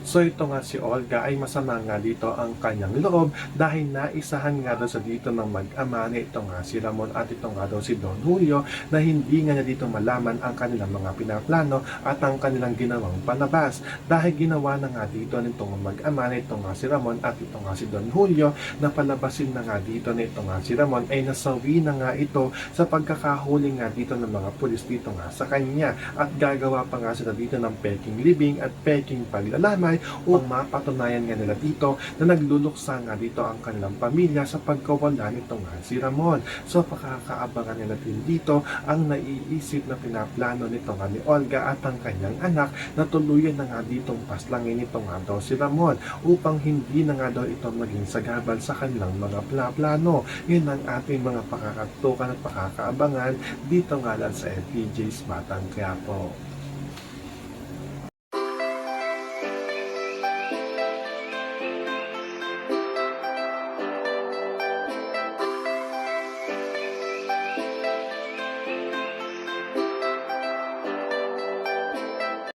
So ito nga si Olga ay masama nga dito ang kanyang loob dahil naisahan nga daw sa dito ng mag-ama na ito nga si Ramon at ito nga daw si Don Julio na hindi nga niya dito malaman ang kanilang mga pinaplano at ang kanilang ginawang palabas. Dahil ginawa na nga dito nitong mag-ama na ito nga si Ramon at ito nga si Don Julio na palabasin na nga dito na ito nga si Ramon ay nasawi na nga ito sa pagkakahuli nga dito ng mga pulis dito nga sa kanya. At gagawa pa nga sila dito ng peking libing at peking paglalamay upang mapatunayan nga nila dito na nagluluksa nga dito ang kanilang pamilya sa pagkawala nito nga si Ramon. So pakakaabangan nila din dito ang naiisip na pinaplano nito nga ni Olga at ang kanyang anak na tuluyan na nga ditong paslangin nito nga daw si Ramon upang hindi na nga daw ito maging sagabal sa kanilang mga plano. Yun ang ating mga pakakatukan at pakakaabangan dito nga lang sa FPJ's Batang Quiapo.